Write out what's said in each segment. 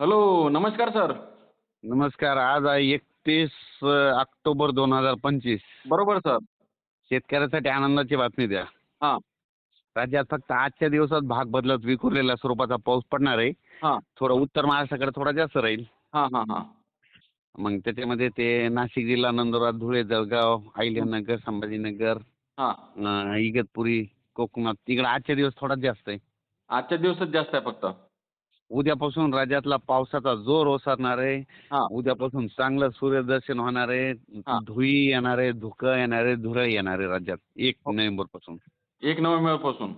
Hello नमस्कार sir. नमस्कार आज आहे एकतीस ऑक्टोबर दोन हजार पंचवीस. बरोबर सर. शेतकऱ्यासाठी आनंदाची बातमी द्या. हां. राज्यात फक्त आजच्या दिवसात भाग बदलत विखुरलेल्या स्वरूपाचा पाऊस पडणार आहे. हां. थोडा उत्तर महाराष्ट्राकडे थोडा जास्त राहील. हां हां हां. मग त्याच्यामध्ये ते नाशिक जिल्हा नंदुरबार धुळे जळगाव अहिल्यानगर संभाजीनगर हां. अं, इगतपुरी कोकणात. तिकडे आजच्या दिवस थोडा जास्त आहे. आजच्या दिवसात जास्त आहे फक्त. उद्यापासून राज्यातला पावसाचा जोर ओसरणार आहे. उद्यापासून चांगलं सूर्यदर्शन होणार आहे. धुई येणार आहे धुकं येणार आहे धुरं येणार आहे राज्यात एक हो. नोव्हेंबरपासून एक नोव्हेंबरपासून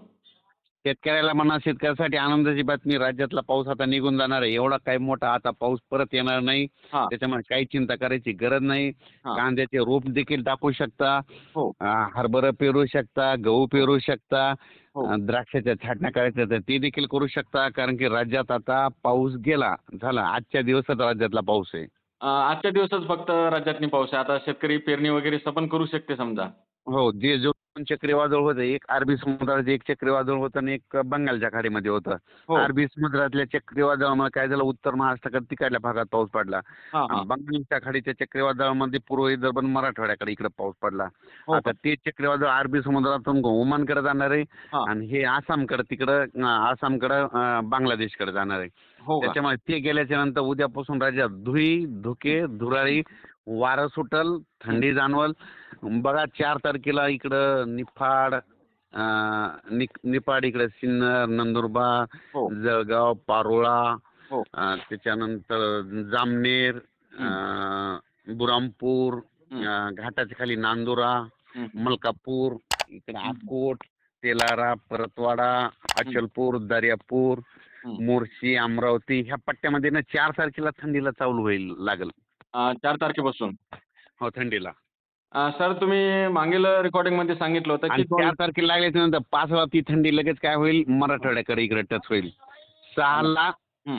शेतकऱ्याला म्हणा शेतकऱ्यासाठी आनंदाची बातमी राज्यातला पाऊस आता निघून जाणार आहे. एवढा काही मोठा आता पाऊस परत येणार नाही. हां. त्याच्यामुळे काही चिंता करायची गरज नाही. हां. कांद्याचे रोप देखील टाकू शकता. हो. अं, हरभरा पेरू शकता गहू पेरू शकता हो. अं, द्राक्षाच्या छाटण्या करायच्या तर ते देखील करू शकता. कारण की राज्यात आता पाऊस गेला झाला. आजच्या दिवसात राज्यातला पाऊस आहे. अं, आजच्या दिवसात फक्त राज्यातनी पाऊस आहे. आता शेतकरी पेरणी वगैरे पण करू शकते समजा. हो जे जो दोन चक्रीवादळ होतं. एक अरबी समुद्राचं एक चक्रीवादळ होतं आणि एक बंगालच्या खाडीमध्ये होतं. हो. अरबी समुद्रातल्या चक्रीवादळामुळे काय झालं? उत्तर महाराष्ट्राकडे तिकडल्या भागात पाऊस पडला. हां हां. बंगालच्या खाडीच्या चक्रीवादळामध्ये पूर्व विदर्भ मराठवाड्याकडे इकडे पाऊस पडला हो आता ते चक्रीवादळ अरबी समुद्रातून ओमानकडे जाणार आहे हां. आणि हे आसामकडे तिकडं आसामकडं बांगलादेशकडे जाणार आहे. हो त्याच्यामुळे ते गेल्याच्यानंतर उद्यापासून राज्यात धुई धुके धुराळी वारं सुटल थंडी जाणवल बघा चार तारखेला इकडं निफाड अं, नि निफाड इकडे सिन्नर नंदुरबार हो. जळगाव पारोळा हो. अं, त्याच्यानंतर जामनेर अं, बुरामपूर हं. अं, घाटाच्या खाली नांदुरा हं. मलकापूर इकडे अकोट तेलारा परतवाडा अचलपूर दर्यापूर हं. मोर्शी अमरावती ह्या पट्ट्यामध्ये ना चार तारखेला थंडीला चालू होईल लागल. अं, चार तारखेपासून. हो थंडीला. सर तुम्ही मागील रेकॉर्डिंगमध्ये सांगितलं होतं आणि की चार तारखेला लागल्याच्या नंतर पाचला ती थंडी लगेच काय होईल? मराठवाड्याकडे इकडे टच होईल. सहाला हं.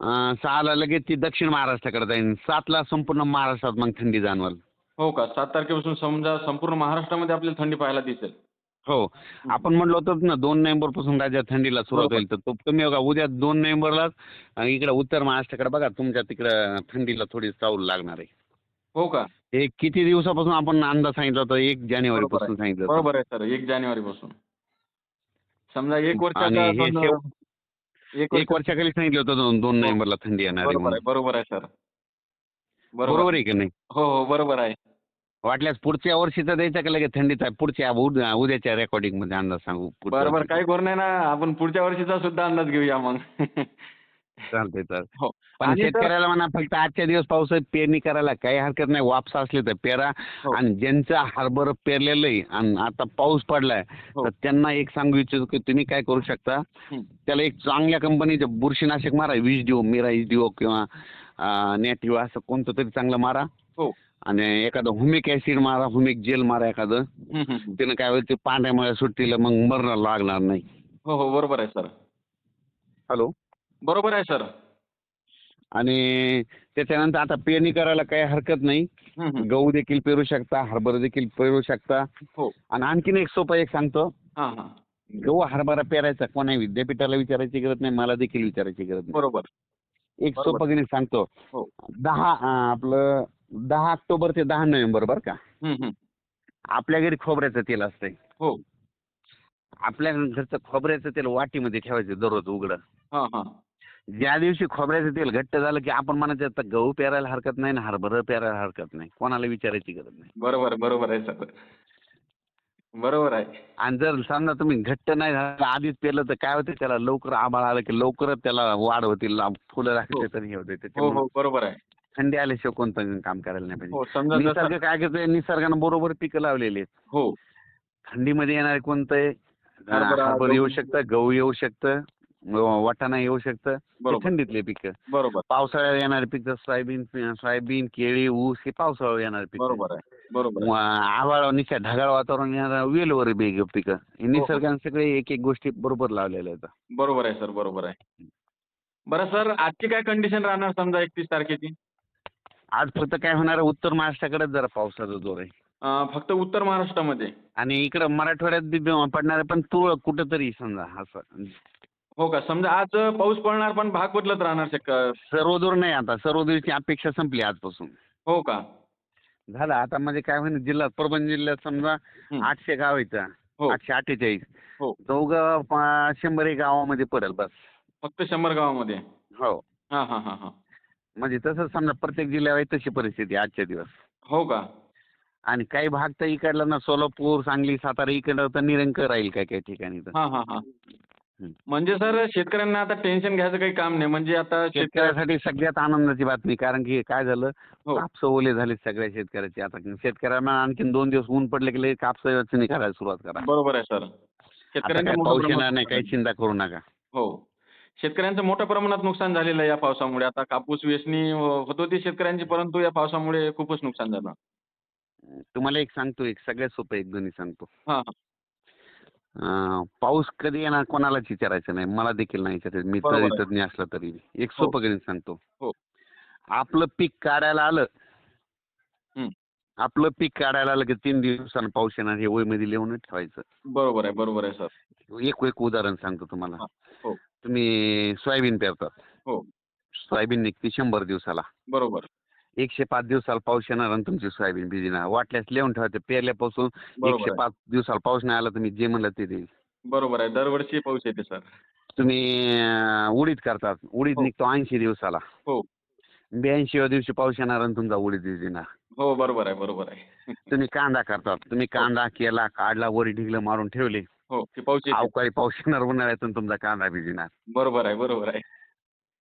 अं, सहाला लगेच ती दक्षिण महाराष्ट्राकडे जाईल सातला संपूर्ण महाराष्ट्रात मग थंडी जाणवल. हो का? सात तारखेपासून समजा संपूर्ण महाराष्ट्रामध्ये आपल्याला थंडी पाहायला दिसेल. हो. आपण म्हणलो होतो ना दोन नोव्हेंबरपासून राज्यात थंडीला सुरुवात. होईल. तर तो कमी बघा उद्या दोन नोव्हेंबरला इकडे उत्तर महाराष्ट्राकडे बघा. तुमच्या तिकडं थंडीला थोडी चावल लागणार आहे. हो का? हे किती दिवसापासून आपण अंदाज सांगितला होता? एक जानेवारी बरोबर पासून सांगितलं होतं. बरोबर आहे सर. एक जानेवारी पासून समजा एक आणि हे शेव- एक एक वर्षाखाली सांगितलं होतं दोन दोन नोव्हेंबरला थंडी येणार आहे बरोबर म्हणून. आहे बरोबर आहे सर. बरोबर. आहे की नाही? हो हो बरोबर आहे. वाटल्यास पुढच्या वर्षीचा द्यायचा का लगेच थंडीचा पुढच्या उद- उद्याच्या रेकॉर्डिंगमध्ये अंदाज सांगू पुढच्या बरोबर. वर्षीचा. काही करू नाही ना आपण पुढच्या वर्षीचा सुद्धा अंदाज घेऊया मग. चालतंय चालतंय. हो. पण आणि शेतकऱ्याला म्हणा फक्त आजच्या दिवस पावसात पेरणी करायला काही हरकत नाही. वापसा असले तर पेरा. हो. आणि ज्यांचं हरभर पेरलेलं आहे आणि आता पाऊस पडलाय हो. तर त्यांना एक सांगू इच्छितो की तुम्ही काय करू शकता? हं. त्याला एक चांगल्या कंपनीचं बुरशीनाशक मारा वीज डिओ मिरा वीज डिओ किंवा नेटिव्ह असं कोणतं तरी चांगलं मारा. हो. आणि एखादं हुमिक ऍसिड मारा हुमिक जेल मारा एखादं. हम्म, हम्म, हम्म. त्यानं काय होईल ते पांढऱ्यामुळे सुट्टीला मग मरण लागणार नाही. हो हो बरोबर आहे सर. हॅलो. बरोबर आहे सर. आणि त्याच्यानंतर आता पेरणी करायला काही हरकत नाही. हम्म. गहू देखील पेरू शकता हरभरा देखील पेरू शकता. हो. आणि आणखीन एक सोपं एक सांगतो. हां हां. गहू हरभरा पेरायचा कोणाही विद्यापीठाला विचारायची गरज नाही मला देखील विचारायची गरज नाही. बरोबर. एक बरोबर. सोपं गणित सांगतो. हो. दहा अं, आपलं दहा ऑक्टोबर ते दहा नोव्हेंबर बरं का? हम्म, हम्म. आपल्या घरी खोबऱ्याचं तेल असतंय. हो. आपल्या घरचं खोबऱ्याचं तेल वाटीमध्ये ठेवायचं दररोज उघडं. हां हां. ज्या दिवशी खोबऱ्याचं तेल घट्ट झालं की आपण म्हणायचं आता गहू पेरायला हरकत नाही ना हरभरा पेरायला हरकत नाही. कोणाला विचारायची गरज नाही. बरोबर बरोबर आहे सर. बरोबर आहे. आणि जर समजा तुम्ही घट्ट नाही झालं आधीच पेरलं तर काय होते? त्याला लवकर आबाळ आलं की लवकरच त्याला वाढ होतील फुलं लागते हो. तरी हे होते. हो त्याच्यामुळे हो बरोबर आहे. थंडी आल्याशिवाय कोणतं काम करायला नाही हो पाहिजे. समजा निसर्ग काय करतोय? निसर्गानं बरोबर पिकं लावलेली आहेत. हो. थंडीमध्ये येणारे कोणतं? हरभरा, हरभर येऊ. शकतं गहू येऊ शकतं. वाटाणा येऊ शकतं. हे बरोबर. थंडीतले पिकं. बरोबर. पावसाळ्यात येणारे पिकं सोयाबीन सोयाबीन केळी ऊस हे पावसाळ्यात येणारे पिकं. बरोबर आहे. बरोबर. आभाळ निशा ढगाळ वातावरण येणार वेलवर बेग पिकं. हो. हे निसर्गाने सगळे एक एक गोष्टी बरोबर लावलेल्या आहेत. बरोबर आहे सर. बरोबर आहे. बरं सर आजची काय कंडिशन राहणार समजा एकतीस तारखेची? आज फक्त काय होणार उत्तर महाराष्ट्राकडे जरा पावसाचा जोर आहे. फक्त उत्तर महाराष्ट्रामध्ये. आणि इकडं मराठवाड्यात बी पडणार आहे पण तुरळक कुठंतरी समजा असं. हो का? समजा आज पाऊस पडणार पण भाग बदलत राहणार शक सर्वदूर नाही आता. सर्वदूरची अपेक्षा संपली आजपासून. हो का? झालं. आता म्हणजे काय होईल जिल्ह्यात परभणी जिल्ह्यात समजा हं. आठशे गाव आहेत. हो. आठशे अठ्ठेचाळीस. हो. चौघं पा- शंभर एक गावामध्ये पडेल बस. फक्त शंभर गावामध्ये? हो. हा हा हा हा. म्हणजे तसं समजा प्रत्येक जिल्ह्यावर तशी परिस्थिती आहे आजच्या दिवस. हो का? आणि काही भाग तर इकडला ना सोलापूर सांगली सातारा इकडं तर निरंक राहील काही काही ठिकाणी तर. हा हा हा हं. म्हणजे सर शेतकऱ्यांना आता टेन्शन घ्यायचं काही काम नाही. म्हणजे आता शेतकऱ्या शेतकऱ्यासाठी सगळ्यात आनंदाची बातमी कारण की काय झालं? हो. कापस ओले झाले सगळ्या शेतकऱ्याचे. आता शेतकऱ्यांना आणखीन दोन दिवस ऊन पडले की कापस करायला सुरुवात करा. बरोबर आहे सर. आता शेतकऱ्यांचं काय मोठं पाऊस येणार नाही काही चिंता करू नका. हो. शेतकऱ्यांचं मोठ्या प्रमाणात नुकसान झालेलं आहे या पावसामुळे. आता कापूस वेचणी होत होती शेतकऱ्यांची परंतु या पावसामुळे खूपच नुकसान झालं. तुम्हाला एक सांगतो एक सगळ्यात सोपं एक गणित सांगतो. हा हा. पाऊस कधी येणार कोणालाच विचारायचं नाही मला देखील नाही विचारायचं मी तरी. तज्ञ असला तरी एक हो. सोपं गणित सांगतो हो. आपलं पीक काढायला आलं. आपलं पीक काढायला आलं की तीन दिवसानं पाऊस येणार हे वयमध्ये लिहूनच ठेवायचं बरोबर आहे बरोबर आहे सर एक एक उदाहरण सांगतो तुम्हाला हा. तुम्ही सोयाबीन पेरतात हो. सोयाबीन निघते शंभर दिवसाला बरोबर एकशे पाच दिवसाला पाऊस येणार आणि तुमची सोयाबीन भिजणार वाटल्यास लिहून ठेवायचं पेरल्यापासून बरोबर एकशे आहे पाच दिवसाला पाऊस नाही आला तुम्ही जे म्हणलं ते देईल बरोबर आहे. दरवर्षी पाऊस येते सर. तुम्ही अं, उडीद करतात. उडीद हो. निघतो ऐंशी दिवसाला. हो. ब्याऐंशीव्या दिवशी पाऊस येणार आणि तुमचा उडीद भिजणार हो बरोबर आहे बरोबर आहे. तुम्ही कांदा करतात. तुम्ही कांदा केला काढला वरी ढिगलं मारून ठेवले. हो की पाऊस येते. अवकाळी पाऊस येणार उन्हाळ्यातून तुमचा कांदा भिजणार बरोबर आहे बरोबर आहे.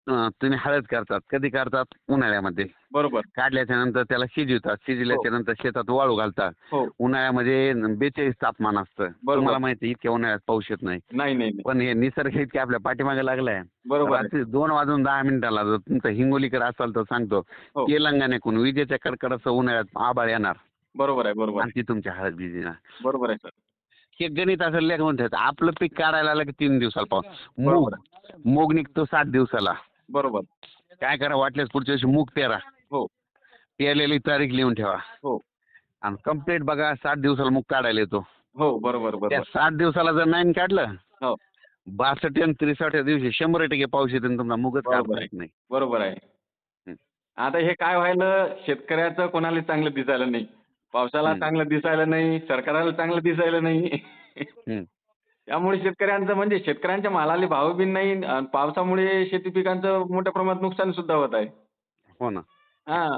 अं, तुम्ही हळद करतात कधी करतात? उन्हाळ्यामध्ये. बरोबर. काढल्याच्या नंतर त्याला शिजवतात शिजल्याच्या नंतर शेतात वाळू घालतात. हो. उन्हाळ्यामध्ये बेचाळीस तापमान असतं. बरोबर. तुम्हाला माहिती आहे, इतक्या उन्हाळ्यात पाऊस येत नाही. नाही नाही नाही. पण हे निसर्ग इतके आपल्या पाठीमागे लागलाय. बरोबर आहे. रात्री दोन वाजून दहा मिनिटाला जर तुमचं हिंगोलीकडे असाल तर सांगतो हो. तेलंगणाकडून विजेच्या कडकडाचं उन्हाळ्यात आबाळ येणार. बरोबर आहे बरोबर आणि ती तुमच्या हळद भिजणार बरोबर आहे सर. हे गणित असं लेख म्हणतात आपलं पीक काढायला आलं की तीन दिवसाला पाऊस. बरोबर मूग. मूग निघतो सात दिवसाला. बरोबर काय करा वाटल्यास पुढच्या वर्षी मूग पेरा हो. पेरलेली तारीख लिहून ठेवा हो. आणि कंप्लीट बघा सात दिवसाला मूग काढायला येतो हो बरोबर त्या बरोबर सात दिवसाला जर नाही काढलं हो. बासष्ट आणि त्रेसष्ट दिवशी शंभर टक्के पाऊस येतो आणि तुमचा मुगच बरोबर काढता आहे. येत नाही बरोबर आहे हं. आता हे काय व्हायलं शेतकऱ्याचं कोणाला चांगलं दिसायला नाही पावसाला हं. चांगलं दिसायला नाही सरकाराला चांगलं दिसायला नाही हं. त्यामुळे शेतकऱ्यांचं म्हणजे शेतकऱ्यांच्या मालाला भाव बी नाही आणि पावसामुळे शेती पिकांचं मोठ्या प्रमाणात नुकसान सुद्धा होत आहे. हो ना. हा.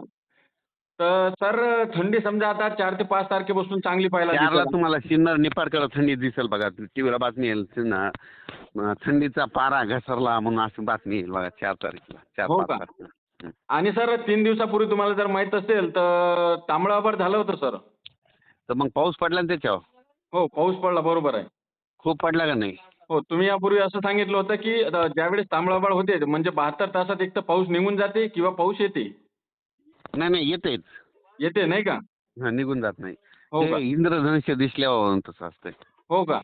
तर सर थंडी समजा आता चार ते पाच तारखेपासून चांगली पाहायला चारला दिसेल. तुम्हाला सिन्नर निपाडकडे थंडी दिसेल बघा. टीव्हीला बातमी येईल सिन्नर. अं, थंडीचा पारा घसरला म्हणून अशी बातमी येईल बघा चार तारीखला. चार हो पाच का? तारखेला. आणि सर तीन दिवसापूर्वी तुम्हाला जर माहीत असेल तर तांबडा आभार झालं होतं सर. तर मग पाऊस पडला ना त्याच्यावर? हो पाऊस पडला बरोबर आहे. खूप पडला का नाही? हो तुम्ही यापूर्वी असं सांगितलं होतं की ज्यावेळेस तांबळाबाळ होते म्हणजे बहात्तर तासात एक तर पाऊस निघून जाते किंवा पाऊस येते. नाही नाही येतेच. येते नाही का? हा, निघून जात नाही. हो का? ते इंद्रधनुष्य दिसल्यावर तसं असतंय. हो का?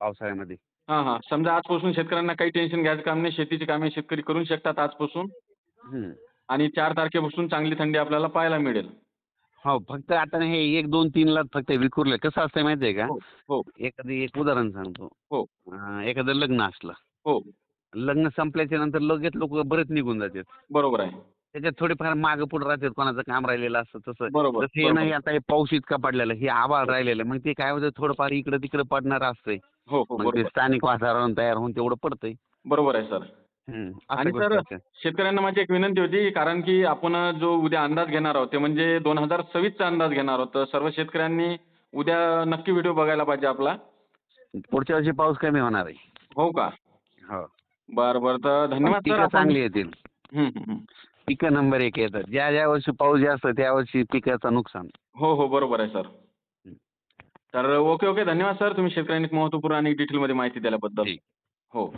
पावसाळ्यामध्ये. हां हां. समजा आजपासून शेतकऱ्यांना काही टेन्शन घ्यायचं काम नाही शेतीची कामे शेतकरी करू शकतात आजपासून. हम्म. आणि चार तारखेपासून चांगली थंडी आपल्याला पाहायला मिळेल. हो फक्त आता हे एक दोन तीन ला फक्त विखुरले. कसं असतं माहितीये का? हो, हो. एखादी एक उदाहरण सांगतो. हो. अं, एखादं लग्न असलं. हो. लग्न संपल्याच्या नंतर लगेच लोक बरेच निघून जातात. बरोबर आहे. त्याच्यात थोडेफार मागे पुढे राहतात. कोणाचं काम राहिलेलं असतं तसं. बरोबर जसं हे नाही आता हे पाऊस इतका पडलेला हे आभाळ राहिलेलं मग ते काय होतं? थोडंफार इकडे तिकडे पडणार असतंय. हो हो मग ते बरोबर. स्थानिक वातावरण तयार होऊन तेवढं पडतंय. बरोबर आहे सर. आणि सर. शेतकऱ्यांना माझी एक विनंती होती कारण की आपण जो उद्या अंदाज घेणार आहोत ते म्हणजे दोन हजार सव्वीसचा अंदाज घेणार आहोत तर सर्व शेतकऱ्यांनी उद्या नक्की व्हिडिओ बघायला पाहिजे आपला. पुढच्या वर्षी पाऊस कमी होणार आहे हो का? हो. बरं बरं. तर धन्यवाद सर. पिकं आपण चांगली येतील. हं, हं, हं. पिकं नंबर एक येतात. ज्या ज्या वर्षी पाऊस जास्त त्या वर्षी पिकाचं नुकसान. हो हो. बरोबर आहे सर. हं. तर ओके ओके. धन्यवाद सर. तुम्ही शेतकऱ्यांनी महत्त्वपूर्ण आणि डिटेलमध्ये माहिती दिल्याबद्दल. ठीक. हो.